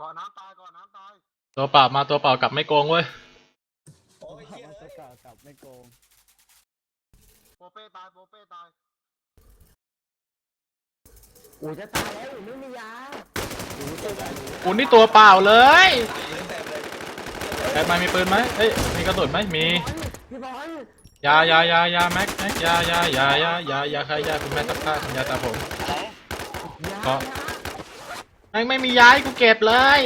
ก่อนน้ำตายก่อนน้ำตายตัวเปล่ามาตัวเปล่ากลับไม่โกงเว้ยโอ้ยเหี้ยมันเอ้จะยกลับกลับไม่โกงโปเป้ตายโปเป้ตายอูจะตายแล้วอูไม่มียาคุณนี่ตัวเปล่าเลยตายเต็มเลยแอบมามีปืนไหมเอ้ยมีกระสุนไหมมีพี่บอลยายายายาแม็กแม็กยายายายายายาใครยาคุณแม่ตับข้าคุณยาตาผมยาก็ แม่งไม่มียาให้กูเก็บเลย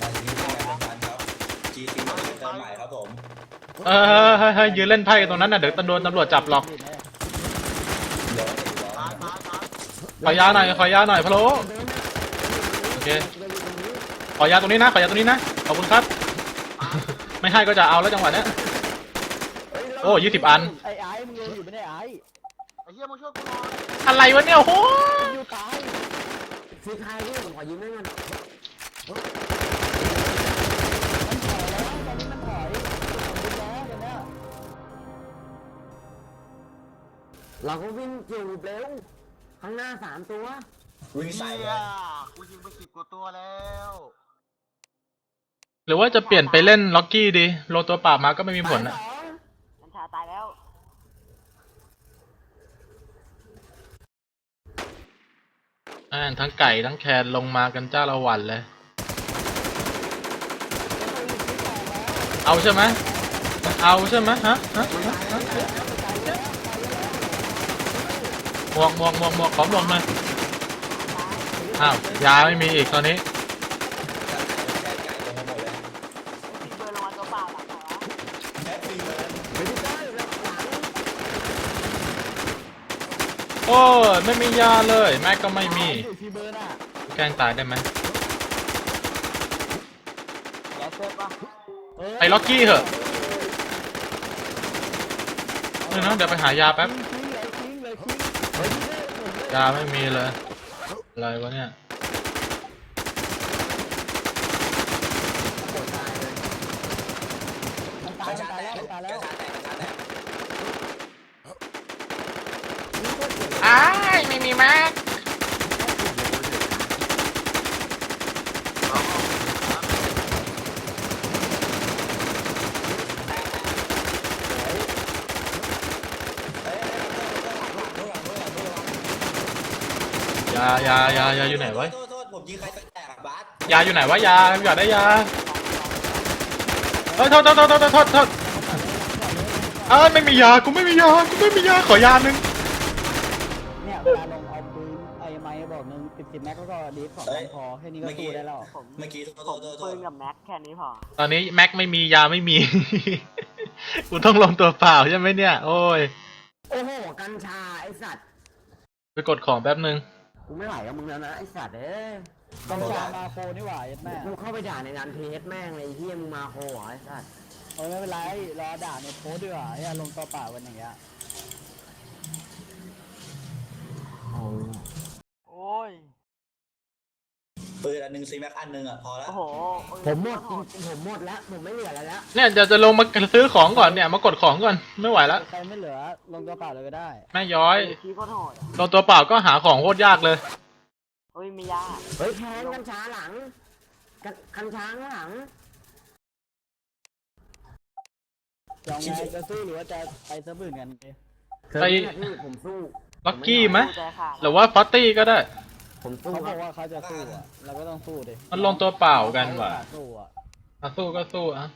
ตอนนี้ทำงานเป็นการครับ GC มาเติมใหม่ครับผมเออเฮ้ยเฮ้ยยืนเล่นไพ่กันตรงนั้นน่ะเดี๋ยวตำรวจตำรวจจับหรอกเดี๋ยวเดี๋ยวตายตายตายขอยาหน่อยขอยาหน่อยพะโลโอเคขอยาตรงนี้นะขอยาตรงนี้นะขอบคุณครับ ไม่ให้ก็จะเอาแล้วจังหวะเนี้ยโอ้ยี่สิบอัน ไอ้ไอ้มึงยังอยู่ไม่ได้ไอ้ไอ้เหี้ยมาช่วยกูหน่อยอะไรวะเนี่ยโอ้โหมึงอยู่ตายฟีไทยพี่ผมขอยืมได้มันมันถอยแล้วตอนนี้มันถอยมันแล้วเดี๋ยวเนี้ยเราก็วิ่งเกี่ยวเร็วข้างหน้าสามตัววิ่งใส่เหี้เลยยกูยิงไปสิบกว่าตัวแล้วหรือว่าจะเปลี่ยนไปเล่นล็อกกี้ดีโลตัวเปล่ามาก็ไม่มีผลนะตายสอง กัญชาตายแล้ว อ่าทั้งไก่ทั้งแคนลงมากันจ้าละวันเลย เอาใช่ไหมเอาใช่ไหมฮะฮะฮะฮะหมวกหมวกหมวกหมวกขอหมวกหน่อยอ้าวยาไม่มีอีกตอนนี้ แค่ไก่ลงมาหมดเลย มีเบอร์ลงมาตัวเปล่าหลังไหนวะ แค่ฟรีเลย ไม่ได้แล้วหลัง โอ้ยไม่มียาเลย แม็กก็ไม่มี อยู่ที่เบอร์น่ะแกล้งตายได้ไหมแกเซฟปะเออไปล็อกกี้เหอะเดี๋ยวนะเดี๋ยวไปหายาแป๊บทิ้งเลยทิ้งเลยทิ้งเฮ้ยนี่ผมเลยยาไม่มีเลย อะไรวะเนี่ย ปวดตายเลย มันตายมันตายแล้วมันตายแล้ว อ้ายไม่มีแม็กยายายายาอยู่ไหนวะโทษโทษผมยิงใครสักแตกอะบาสยาอยู่ไหนวะยาอยากได้ยาเฮ้ยโทษโทษโทษโทษโทษโทษเอ้ยไม่มียากูไม่มียากูไม่มียาขอยาหนึ่ง สิบแม็กแล้วก็ดีสองพันพอแค่นี้ก็สู้ได้แล้ว ผมเมื่อกี้โทษผโทมษโทษโทปืษนกับแม็กแค่นี้พอ ตอนนี้แม็กไม่มียาไม่มี กูต้องลงตัวเปล่าใช่ไหมเนี่ย โอ้ย โอ้โห กัญชาไอสัตว์ ไปกดของแป๊บนึง กูไม่ไหวกับมึงแล้วนะไอสัตว์เอ้ยกัญชามาโคนี่หว่ายัดแม่กูเข้าไปด่าในร้านเพจแม่งเลยไอ้เฮียมึงมาโคเหรอไอสัตว์ เออไม่เป็นไรรอด่าในโพสต์ดีกว่าอย่าลงตัวเปล่ากันอย่างเงี้ย โอ้ โอ้ย ปืน อันหนึ่งซีแม็กอันหนึ่งอะพอแล้วโอ้โหผมหมดจริงผมหมดแล้วผมไม่เหลืออะไรแล้วเนี่ยจะจะลงมาซื้อของก่อนเนี่ยมากดของก่อนไม่ไหวแล้วใครไม่เหลือลงตัวเปล่าเลยก็ได้แม่ย้อยชี้โคตรโหดอะลงตัวเปล่าก็หาของโคตรยากเลย เฮ้ยมียาเฮ้ยแทงกัญชาหลังกัญกัญชาข้างหลังจะเอาไงจะสู้หรือว่าจะไปเซิร์ฟอื่นกันดี ไป เธอนี่แหละที่ผมสู้ล็อกกี้ไหมสู้ใจขาดหรือว่าฟอตตี้ก็ได้ ผมสู้เขาคบรัอบ กว่าเขาจะสู้อะเราก็ต้องสู้ดิมันลงตัวเปล่ากันว่ะสู้อะอะสู้ก็สู้อะ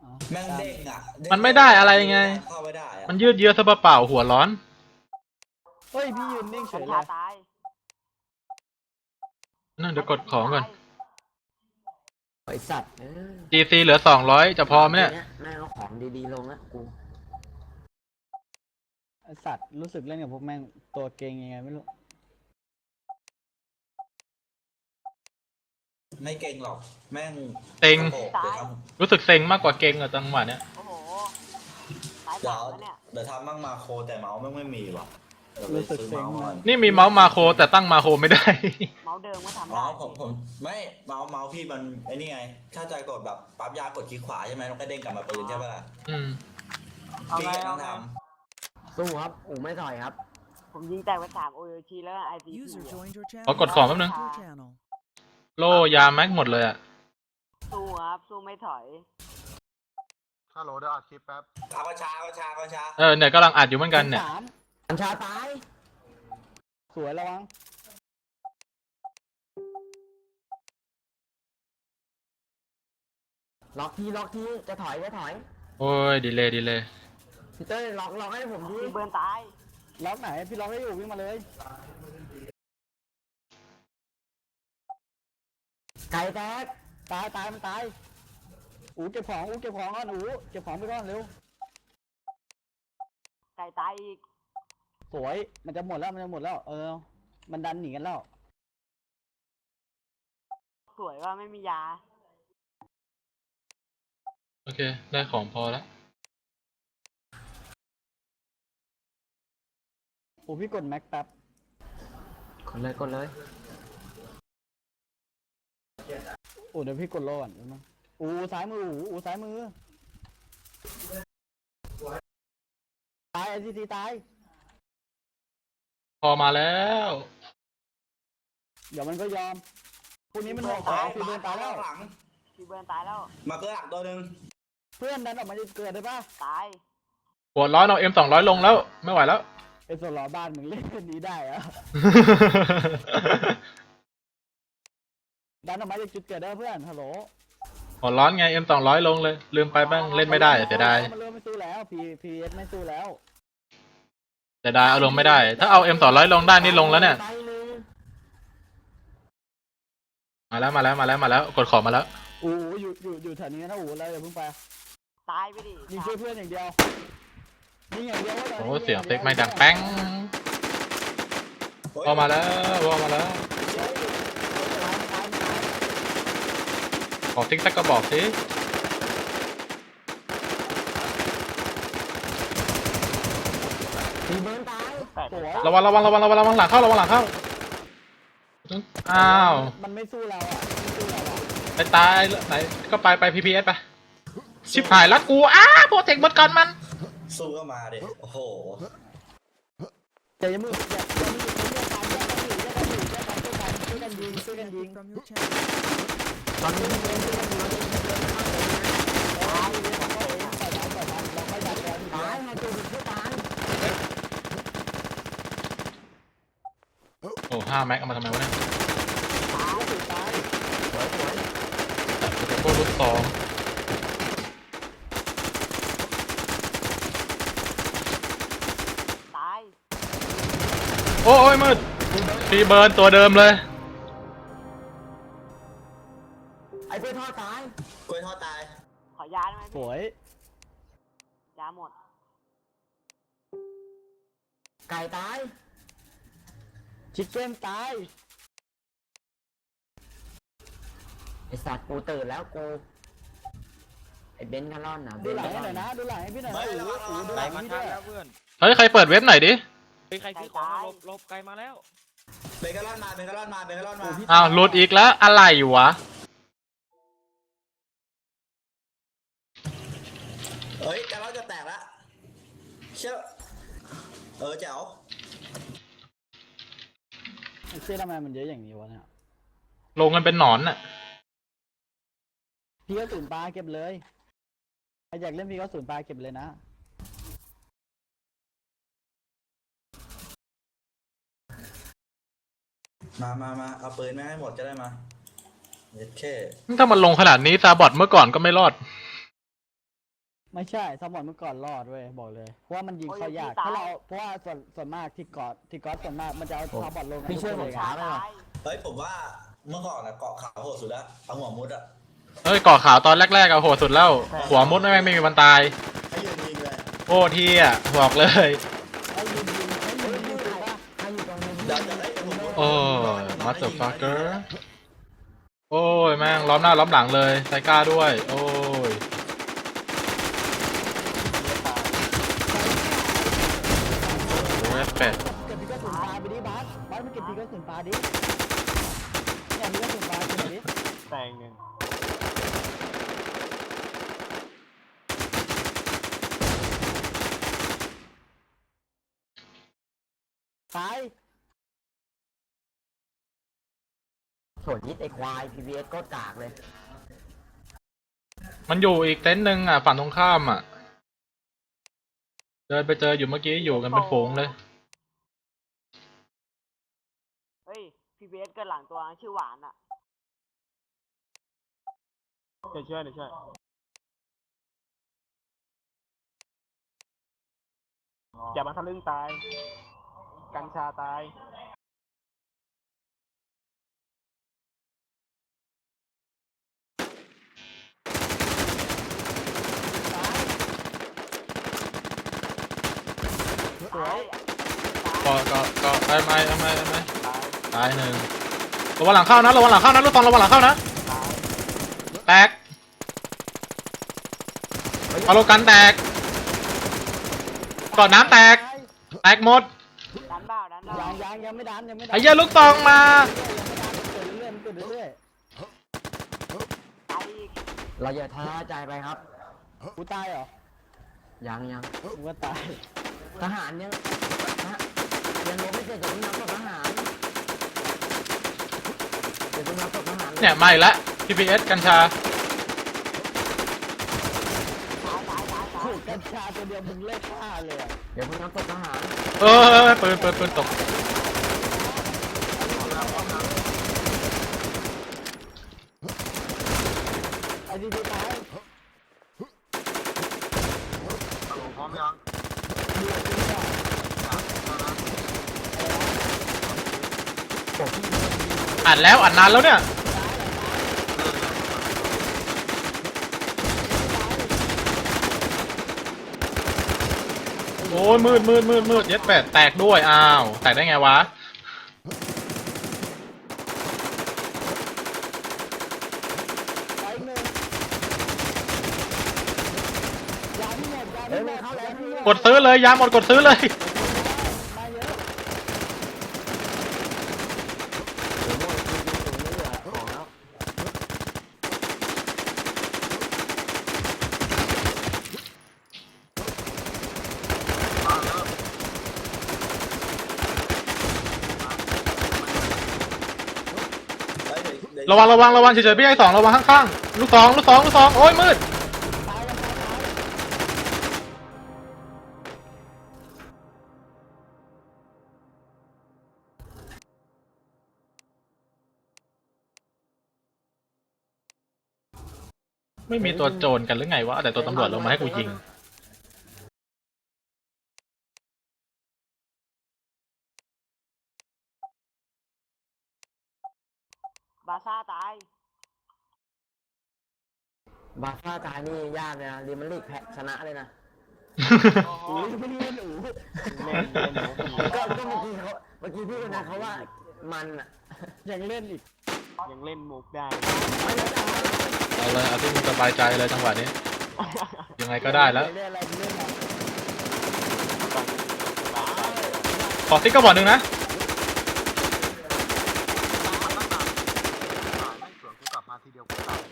เอาแม่งเด้งอะเงมันไม่ได้อะไรไง เข้าไม่ได้อะมันยืดเยื้อซะเปล่าๆหัวร้อน เฮ้ยพี่ยืนนิ่งเฉกัญยเลชายตายนั่นเดี๋ยวกดของก่อน ไอสัตว์เออ GC เหลือสองร้อยจะพอไหมเนี่ย แม่งเอาของดีๆลงแล้วกู ไอสัตว์รู้สึกเล่นกับพวกแม่งตัวเก่งยังไงไม่รู้ ไม่เก่งหรอก แม่งเต็งโอ้โหเดี๋ยวทำรู้สึกเซ็งมากกว่าเก่งอะจังหวะเนี้ย โอ้โหตายเดี๋ยสาวมแล้วเนี่ย เดี๋ยวทำมั่งมาโคแต่เมาส์แม่งไม่มีว่ะเดี๋ยวไปรู้สึกซื้อเซ็งเมาส์มาก่อกนนี่มีเมาส์มาโครแต่ตั้งมาโครไม่ได้ เมาส์เดิมก็ทำอ๋อได้ผมผมไม่เมาส์เมาส์พี่มันไอ้นี่ไง ถ้าจะกดแบบปั๊บยากดคลิกขวาใช่ไหมมันก็เด้งกลับมาปืนใช่ปะล่ะอืม เอาพี่ไงแกต้เอาองไงทสู้ครับอูไม่ถอยครับ ผมยิงแตกไปสามโอโยชิแล้วไอซี User joined your channel. ขอกดของแป๊บนึง Your channel. โลยาแม็กหมดเลยอะสู้ครับสู้ไม่ถอย ฮัลโหลเดี๋ยวอัดคลิปแป๊บ เอากระชาเอากระชาเอากระชาเออเนี่ยกำลังอัดอยู่เหมือนกันเนี่ย สามอัญชาตาย สวยระวังล็อกทีล็อกทีจะถอยจะถอยโอ้ยดีเลยดีเลยพี่เต้ยล็อกล็อกให้ผมทีพี่เบิร์นตาย ล็อกไหนพี่ล็อกให้อยู่วิ่งมาเลย ไก่แตกตายตายมันตายอูเก็บของอูเก็บของก่อนอูเก็บของไปก่อนเร็วไก่ตายอีกสวยมันจะหมดแล้วมันจะหมดแล้ว เออ มันดันหนีกันแล้วสวยว่าไม่มียา โอเค ได้ของพอแล้วอูพี่กดแม็กแป๊บกดเลยกดเลย อูเดี๋ยวพี่กดโลก่อนแป๊บนึงอูซ้ายมือ อูอูซ้ายมือ ตายไอซีทีตาย พอมาแล้วเดี๋ยวมันก็ยอมพวกนี้มันหอกของคือเดินตายแล้ว หลัง พี่เบิร์นตายแล้ว มาเกอร์หลังตัวหนึ่งเพื่อนดันออกมาจะเกิดได้ปะตาย ปวดร้อนเอาเอ็มสองร้อยลงแล้ว ไม่ไหวแล้ว ไอ้ส่วนล้อบ้านมึงเล่นนี้ได้เหรอะ ดันออกมาจากจุดเกิดได้เพื่อนฮัลโหลหัวร้อนไงเอ็มสองร้อยลงเลย ลืมไปบ้างเล่นไม่ได้เสียดายมันเริ่มไม่สู้แล้วพีพีเอสไม่สู้แล้วเสียดายเอาลงไม่ได้ ถ้าเอาเอ็มสองร้อยลงได้นี่ลงแล้วเนี่ยไปหนึ่งมาแล้วมาแล้วมาแล้วมาแล้วกดของมาแล้วอูอูอยู่อยู่อยู่แถวนี้นะอูแล้วอย่าเพิ่งไปตายไปดิยิงช่วยเพื่อนอย่างเดียวยิงอย่างเดียวว่าโอ้เสียงเซ็กไม่ดังแป้งพอมาแล้วพอมาแล้ว ข อติ๊กสักกระบอกสิมีเบิร์นตายสวยระวังระวังระวังระวังระวังหลังเข้าระวังหลังเข้าอ้าวมันไม่สู้เราอะไม่สู้เราอะไปตายไหนก็ไปไป PPS ไปชิบหายแล้วกูอ้าโปรเทคหมดก่อนมัน สู้ก็มาดิโอ้โหอย่าอย่ามืออย่าอย่ามืออย่ามืออย่ากันอยู่อย่า กันอยู่อย่ากันอยู่ช่วยกันยิงช่วยกันยิง From your channel. ตอนนี้มีเบิร์นที่มันอยู่เราไม่ดันแล้วตายให้ตัวผู้ตายโอ้ห้าแม็กเอามาทำไมวะเนี่ยตายตายสวยสวยแต่โคตรลูกสองตายโอ้ยมืดฟีเบิร์นตัวเดิมเลย ขอยาได้ไหมสพี่วย ยาหมด ไก่ตาย ชิคเก้นตาย ไอสัตว์กูตื่นแล้วกู ไอเบนซ์คาร์ลอนอะเบดูนซ์หลังคาร์ลให้หน่ออนยนะ ดูหลังให้พี่หน่อยนะไม่อูระวังอูดูหไกลลังมาให้ทัด้นวยแล้วเพื่อนเฮ้ย ใครเปิดเว็บหน่อยดิ เฮ้ยใครซื้อของมาหลบหลบไกลมาแล้ว เบเกอรอนมาเบเกอรอนมาเบเกอรอนมา อ้าวหลุดอีกแล้ว อะไรวะ เฮ้ยแต่เราจะแตกละเชื่อเออแจ๋วไอ้เชี่ยทำไมมันเยอะอย่างนี้วะเนี่ยลงกันเป็นหนอนน่ะ พี่ก็สูนปลาเก็บเลยใครอยากเล่นพี่ก็สูนปลาเก็บเลยนะมามามาเอาปืนแม่งให้หมดจะได้มาเย็ดแค่ถ้ามันลงขนาดนี้ซาบอดเมื่อก่อนก็ไม่รอด ไม่ใช่สมอนเมื่อก่อนรอดเว้ยบอกเลยเพราะว่ามันยิงเขายากถ้าเราเพราะว่าส่วนส่วนมากที่กอดที่กอดส่วนมากมันจะเอาซาบอดลงกันพี่ช่วยทุผกมคนช้าเลยไปตาว่ะยเฮ้ยผมว่าเมื่อก่อนอะเกาะขาวโหดสุดแล้วเอาหัวมุดอะเฮ้ยก่อขาวตอนแรกๆอะโหดสุดแล้ว หัวมุดไม่งไม่มีวันตาย ให้ยืนยิงเลยโอ้ทีอะบอกเลยไอ้ยิงยิงไอ้ยิงยิงถูกปะใครอยู่ตรงนี้เดี๋ยวจะได้เป็นหัวมุดโอ้ยมัสเตอร์ฟักเกอร์ โอ้ยแม่งล้อมหน้าล้อมหลังเลยไซก้าด้วย โอ้ยโอ้ยเป็ด เก็บพีก็สูนปลาไปดิบาสบาสมันเก็บพีก็สูนปลาดิเนี่ยพีก็สูนปลาเก็บดิ แต่งหนึ่ง ตายส่วนยิดไอควาย PBS ก็กากเลย มันอยู่อีกเต็นท์หนึ่งอะฝั่งตรงข้ามอะ เดินไปเจออยู่เมื่อกี้อยู่กันเป็นฝูงเลย เฮ้ย พีบีเอสเกิดหลังตัวชื่อหวานอะ เดี๋ยวช่วยเดี๋ยวช่วยอย่ามาทะลึ่งตาย กัญชาตายตายก็ก็ก็ได้ไหมได้ไหมได้ไหมตายหนึ่งระวังหลังเข้านะระวังหลังเข้านะลูกตองระวังหลังเข้านะแตกเอาโลกันแตกก่อนน้ำแตกแตกหมด ดันบ้าดันบ้ายังยังยังไม่ดันยังไม่ดันไอ้เหี้ยลูกตองมาเกิดเรื่อยๆมันเกิดเรื่อยตายอีกเราอย่าท้อใจไปครับ ๆกูตายเหรอยังยังกูก็ตายทหารยังทหารยังลงไม่เสร็จจะต้องนับศพทหารจะต้องนับศพทหารเนี่ยมาอีกแล้ว PPS กัญชา ตายตายตายตาย ถูกกั ญชาตัวเดียวมึงเลิกฆ่าเลยอะเดี๋ยวเพิ่งนับศพทหารเออปืนปืนปืนตกไอ้ดีดีตายฮัลโหลพร้อมยังดูดีดีอะศพที่อัดแล้วอัดนานแล้วเนี่ย อ้ยมืดมืดมืดมืดเย็ดแปดแตกด้วยอ้าวแตกได้ไงวะหมดยาเอ้ที่ยหมมันดเข้าแล้วพี่กดซื้อเลยยาหมดกดซื้อเลย มาเยอะ ถึงหมดจริงๆถึงไม่เหลือของแล้ว มาเยอะ เฮ้ยเดี๋ยวเดี๋ยว ระวังระวังระวังเฉยๆพี่ไอ้สองระวังข้างๆลูกสองลูกสองลูกสองโอ้ยมืดไม่มีตัวโจรกันหรือไงวะแต่ตัวตำรวจลงมาให้กูยิง ซ่าตาย บาซ่าตายนี่ยากเลยนะรีมันลีกแพ้ชนะเลยนะอูไม่เล่นอูเล่นเล่นหมูผีก็ก็เมื่อกี้เขาเมื่อกี้พี่คนนั้นเขาว่ามันอะยังเล่นอีก ยังเล่นมุกได้ไม่ได้จะเอาเอาเลยเอาที่มึงสบายใจเลยจังหวะนี้ ยังไงก็ได้แล้วเล่นอะไรเล่นมาขอติ๊กก็บอกหนึ่งนะ ตายไม่สวนกูกลับมาทีเดียวกูตายเลย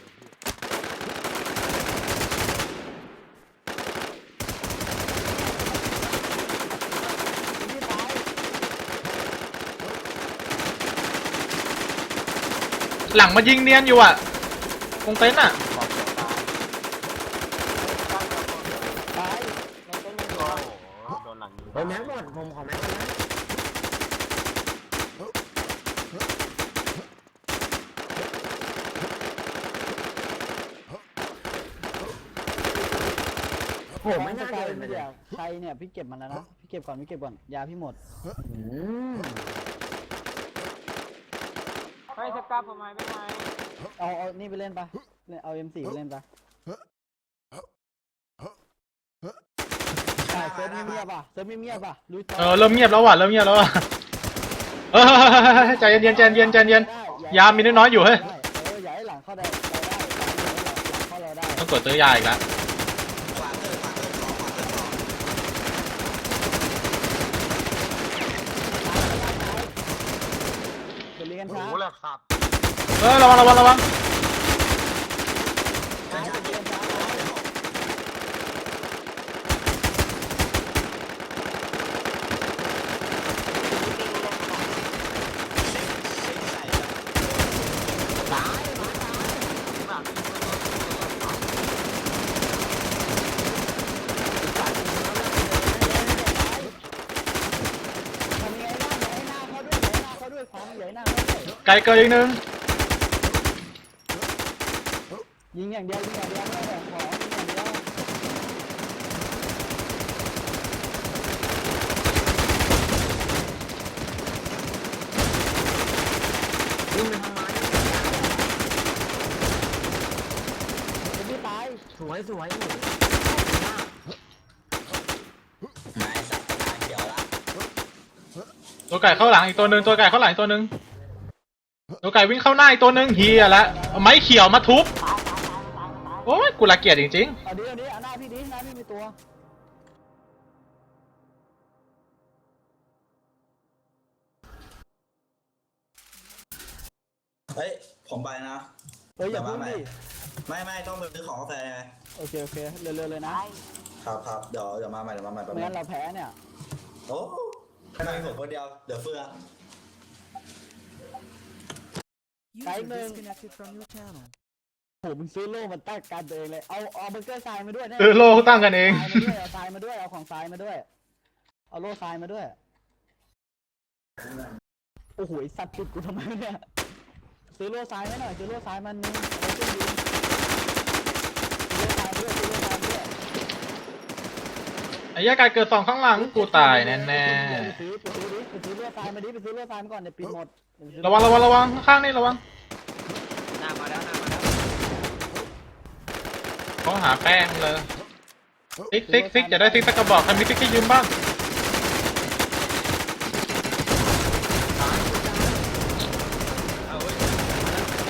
พี่ ที่ตาย หลั งมายิงเนียนอยู่อะตรงเต็นท์อะตายโอ้โหโดนหลังยิงเฮ้ยแม็กหมดผมขอแม็กนะโหไม่น่าตายเดินไปไม่เลยเดี๋ยวใครเนี่ยพี่เก็บมันแล้วนะพี่เก็บก่อนพี่เก็บก่อนยาพี่หมด อืม เฮ้ยสกลับทำไมไม่ไหมเอาเอานี่ไปเล่นปะเล่นเอา M4 ไปเล่นปะใช่เซิร์ฟเงียบๆป่ะเซิร์ฟเงียบๆป่ะรู้เออเริ่มเงียบแล้วว่ะเริ่มเงียบแล้วว่ะเออใจเย็นๆใจเย็นๆใจเย็นๆยามีน้อยๆอยู่เฮ้ย ได้เอออย่าให้หลังเข้าได้เราได้หลังเข้าเราได้ ต้องกดซื้อยาอีกแล้วขวาเกิดขวาเกิดสองขวาเกิดสอง เดี๋ยวเรียน โอกสับเออระวังระวังระวัง ช้าเรียนช้า เไกลเกินอีกหนึ่งยิงอย่างเดียวยิงอย่างเดียวไม่แบ่งของยิงอย่างเดียววิ่งไปทำไมเป็นที่ตายสวยสวยหนูไม้สัตว์ตาเขียวละตัวไก่เข้าหลังอีกตัวหนึ่งตัวไก่เข้าหลังอีกตัวหนึ่ง ตัวไก่วิ่งเข้าหน้าอีกตัวหนึ่งเฮียละเอาไม้เขียวมาทุบ โอ้ยกูละเกียดจริงเอาดิเอาดิเอาหน้าพี่ดิหน้าพี่มีตัวเฮ้ย ผมไปนะ เฮ้ยอย่าพึ่งดิไม่ไม่ต้องไปซื้อของกาแฟไงโอเคโอเคเร็วๆเลยนะครับครับเดี๋ยวเดี๋ยวมาใหม่เดี๋ยวมาใหม่แป๊บไม่นึงั้นงเราแพ้เนี่ย โอ้ไม่ผมคนเดียว เดี๋ยวเฟือ User disconnected from your channel โหมึงซื้อโล่มันตั้งการตัวเองเลย เอาเอาเบอร์เกอร์ทรายมาด้วยนะๆเออโลเขาตั้งกันเองทรายมาด้วยเอาทรายมาด้วย เอาของทรายมาด้วย เอาโล่ทรายมาด้วย โอ้โหไอ้สัตว์ติดกูทำไมเนี่ย ซื้อโล่ทรายให้หน่อย ซื้อโล่ทรายมันนึงเอาเครื่องยิงซื้อโล่ทรายด้วยซื้อโล่ทรายด้วย ไอ้ยาไก่เกิดสองข้างหลังกูตายแน่ไปซื้อไปซื้อดิไปซื้อโล่ทรายมาดิไปซื้อโล่ทรายมาก่อนเดี๋ยวปิดหมดเดี๋ยๆระวังระวังระวังข้างๆนี่ระวังหน้ามาแล้วหน้ามาแล้วเขาหาแป้งเลยซิกซิกซิกจะได้ซิกสักกระบอกใครมีซิกที่ยืมบ้าง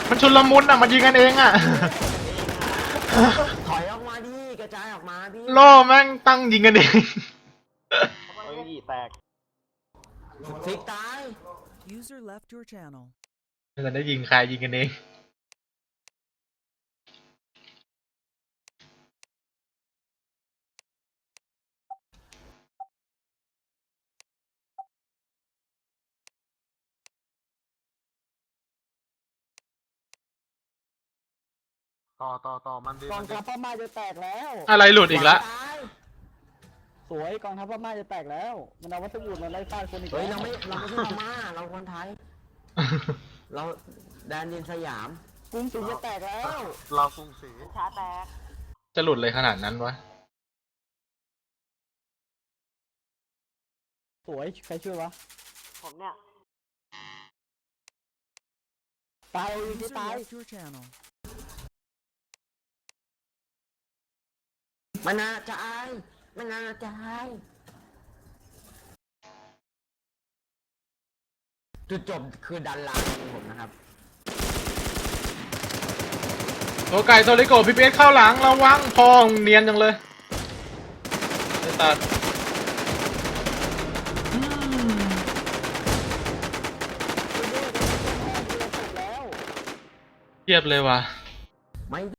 มันชุนละมุนอะมันยิงกันเองอะ ออกมาพี่โล่แม่งตั้งยิงกันเองเฮ้ยแตกฟิกตาย User left your channel. มันได้ยิงใครยิงกันเอง ต่อต่อต่อมันดีกอมังนดีทัพพม่าจะแตกแล้วอะไรหลุดอีกละ ตายสวยกองทัพพม่าจะแตกแล้ว มันเอาวัสดุมาไล่ฟาดคนอีกเฮ้ยแล้เราวไม่เราไม่ใช่พม่าเราคนไทย เราแดนดินสยาม กรุงศรีจะแตกแล้ว เรากรุงศรีช้าแตกจะหลุดเลยขนาดนั้นวะ สวยใครช่วยวะผมเนี่ยตายอีกที่ User ตาย left your channel. มันน่าจะอายมันน่าจะอายจุดจบคือดันหลังของผมนะครับตัวไก่โทริโกพีพีเอสเข้าหลังระวังพองเนียนจังเลยไอ้ตัดอืมแล้วเทียบเลยว่ะ ไม่